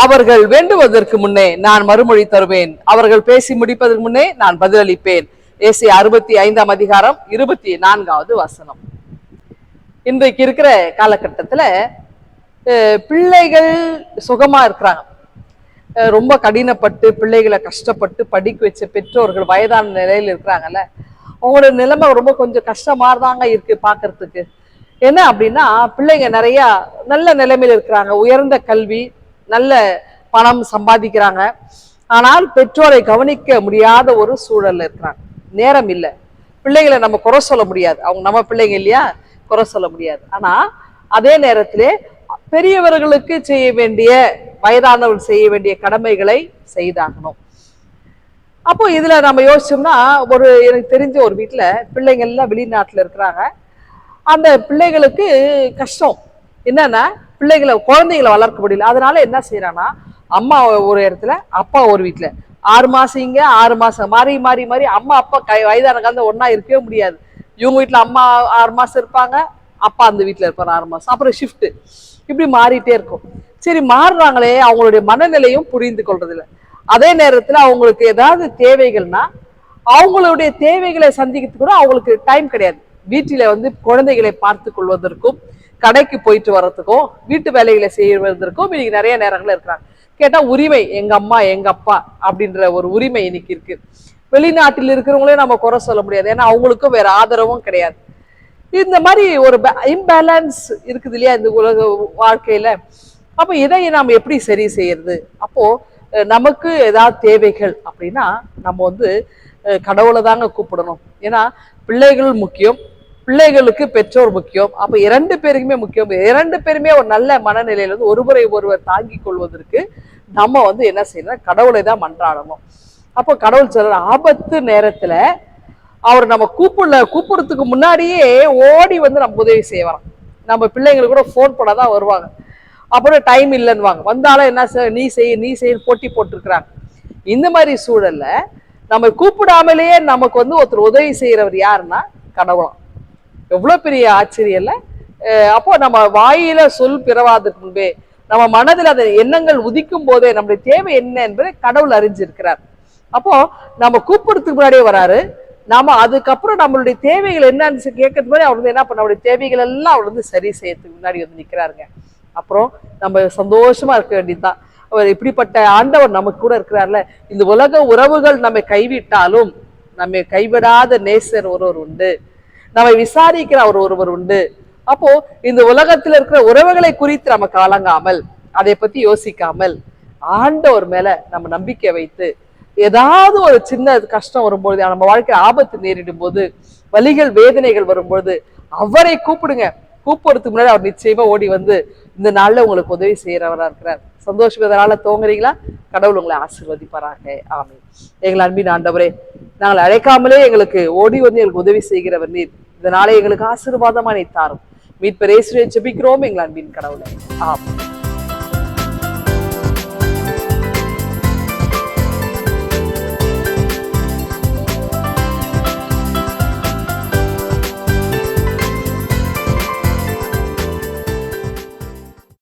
அவர்கள் வேண்டுவதற்கு முன்னே நான் மறுமொழி தருவேன். அவர்கள் பேசி முடிப்பதற்கு முன்னே நான் பதிலளிப்பேன். ஏசி அறுபத்தி ஐந்தாம் அதிகாரம் இருபத்தி நான்காவது வசனம். இன்றைக்கு இருக்கிற காலகட்டத்துல பிள்ளைகள் சுகமா இருக்கிறாங்க. ரொம்ப கடினப்பட்டு பிள்ளைகளை கஷ்டப்பட்டு படிக்க வச்ச பெற்றோர்கள் வயதான நிலையில இருக்கிறாங்கல்ல அவங்களோட நிலைமை ரொம்ப கொஞ்சம் கஷ்டமாக தாங்க இருக்கு பார்க்கறதுக்கு என்ன அப்படின்னா பிள்ளைங்க நிறையா நல்ல நிலைமையில இருக்கிறாங்க. உயர்ந்த கல்வி நல்ல பணம் சம்பாதிக்கிறாங்க. ஆனால் பெற்றோரை கவனிக்க முடியாத ஒரு சூழல்ல இருக்கிறாங்க. நேரம் இல்லை. பிள்ளைகளை நம்ம குறை சொல்ல முடியாது. அவங்க நம்ம பிள்ளைங்க இல்லையா? குறை சொல்ல முடியாது. ஆனா அதே நேரத்திலே பெரியவர்களுக்கு செய்ய வேண்டிய வயதானவர்கள் செய்ய வேண்டிய கடமைகளை செய்தாகணும். அப்போ இதுல நம்ம யோசிச்சோம்னா ஒரு எனக்கு தெரிஞ்ச ஒரு வீட்ல பிள்ளைங்கள்லாம் வெளிநாட்டில் இருக்கிறாங்க. அந்த பிள்ளைகளுக்கு கஷ்டம். என்னன்னா பிள்ளைகளை குழந்தைகளை வளர்க்க முடியல. அதனால என்ன செய்யறாங்கன்னா அம்மா ஒரு இடத்துல அப்பா ஒரு வீட்டுல ஆறு மாசம் இங்க ஆறு மாசம் மாறி மாறி மாறி அம்மா அப்பா கை வயதான காலத்துல ஒண்ணா இருக்கவே முடியாது. இவங்க வீட்டுல அம்மா ஆறு மாசம் இருப்பாங்க அப்பா அந்த வீட்டுல இருப்பாரு ஆறு மாசம். அப்புறம் ஷிஃப்ட் இப்படி மாறிட்டே இருக்கும். சரி மாறுறாங்களே அவங்களுடைய மனநிலையும் புரிந்து கொள்றதில்ல. அதே நேரத்துல அவங்களுக்கு ஏதாவது தேவைகள்னா அவங்களுடைய தேவைகளை சந்திக்கிறதுக்கு கூட அவங்களுக்கு டைம் கிடையாது. வீட்டில வந்து குழந்தைகளை பார்த்து கொள்வதற்கும் கடைக்கு போயிட்டு வர்றதுக்கும் வீட்டு வேலைகளை செய்வதற்கும் இன்னைக்கு நிறைய நேரங்கள் இருக்கிறாங்க. கேட்டால் உரிமை எங்கள் அம்மா எங்கள் அப்பா அப்படின்ற ஒரு உரிமை இன்னைக்கு இருக்கு. வெளிநாட்டில் இருக்கிறவங்களே நம்ம குறை சொல்ல முடியாது. ஏன்னா அவங்களுக்கும் வேற ஆதரவும் கிடையாது. இந்த மாதிரி ஒரு இம்பேலன்ஸ் இருக்குது இல்லையா இந்த உலக வாழ்க்கையில? அப்போ இதை நாம் எப்படி சரி செய்யறது? அப்போ நமக்கு ஏதாவது தேவைகள் அப்படின்னா நம்ம வந்து கடவுளை தாங்க கூப்பிடணும். ஏன்னா பிள்ளைகள் முக்கியம் பிள்ளைகளுக்கு பெற்றோர் முக்கியம். அப்ப இரண்டு பேருக்குமே முக்கியம். இரண்டு பேருமே ஒரு நல்ல மனநிலையில வந்து ஒருவரை ஒருவர் தாங்கிக் கொள்வதற்கு நம்ம வந்து என்ன செய்யணும் கடவுளை தான் மன்றாடணும். அப்போ கடவுள் சொல்ற ஆபத்து நேரத்துல அவர் நம்ம கூப்பிடல கூப்பிடுறதுக்கு முன்னாடியே ஓடி வந்து நம்ம உதவி செய்வாராம். நம்ம பிள்ளைங்களுக்கு கூட ஃபோன் பண்ணாதான் வருவாங்க. அப்புறம் டைம் இல்லைன்னுவாங்க. வந்தாலும் என்ன செய்ய நீ செய் நீ செய் போட்டி போட்டிருக்கிறாங்க. இந்த மாதிரி சூழல்ல நம்ம கூப்பிடாமலேயே நமக்கு வந்து ஒருத்தர் உதவி செய்யறவர் யாருன்னா கடவுளாம். எவ்வளோ பெரிய ஆச்சரியம் இல்லை? அப்போ நம்ம வாயில சொல் பிறவாதற்கு முன்பே நம்ம மனதில் அந்த எண்ணங்கள் உதிக்கும் போதே நம்முடைய தேவை என்ன என்பதை கடவுள் அறிஞ்சிருக்கிறார். அப்போ நம்ம கூப்பிடுறதுக்கு முன்னாடியே வராரு. நாம அதுக்கப்புறம் நம்மளுடைய தேவைகள் என்னன்னு கேட்கறது மாதிரி அவர் வந்து என்ன பண்ண அவருடைய தேவைகள் எல்லாம் அவர் வந்து சரி செய்யறதுக்கு முன்னாடி வந்து நிற்கிறாருங்க அப்புறம் நம்ம சந்தோஷமா இருக்க வேண்டியதுதான். அவர் இப்படிப்பட்ட ஆண்டவர் நமக்கு கூட இருக்கிறார்ல. இந்த உலக உறவுகள் நம்மை கைவிட்டாலும் நம்மை கைவிடாத நேசர் ஒருவர் உண்டு. நம்மை விசாரிக்கிற ஒரு ஒருவர் உண்டு. அப்போ இந்த உலகத்துல இருக்கிற உறவுகளை குறித்து நம்ம கலங்காமல் அதை பத்தி யோசிக்காமல் ஆண்டவர் மேல நம்ம நம்பிக்கை வைத்து ஏதாவது ஒரு சின்ன கஷ்டம் வரும்பொழுது நம்ம வாழ்க்கையில் ஆபத்து நேரிடும் போது வலிகள் வேதனைகள் வரும்பொழுது அவரை கூப்பிடுங்க. கூப்பிடுறதுக்கு முன்னாடி அவர் நிச்சயமா ஓடி வந்து இந்த நாள்ல உங்களுக்கு உதவி செய்யறவரா இருக்கிறார். சந்தோஷம் இதனால தோங்குறீங்களா? கடவுள் உங்களை ஆசிர்வதிப்பாராங்க ஆமை எங்கள் அன்பின் ஆண்டவரே நாங்கள் அழைக்காமலே எங்களுக்கு ஓடி வந்து எங்களுக்கு உதவி செய்கிறவர் நீர். இதனாலே எங்களுக்கு ஆசீர்வாதமா நீ தாரும் மீட்பர் ஜெபிக்கிறோம் எங்கள் அன்பின் கடவுளை. ஆமாம்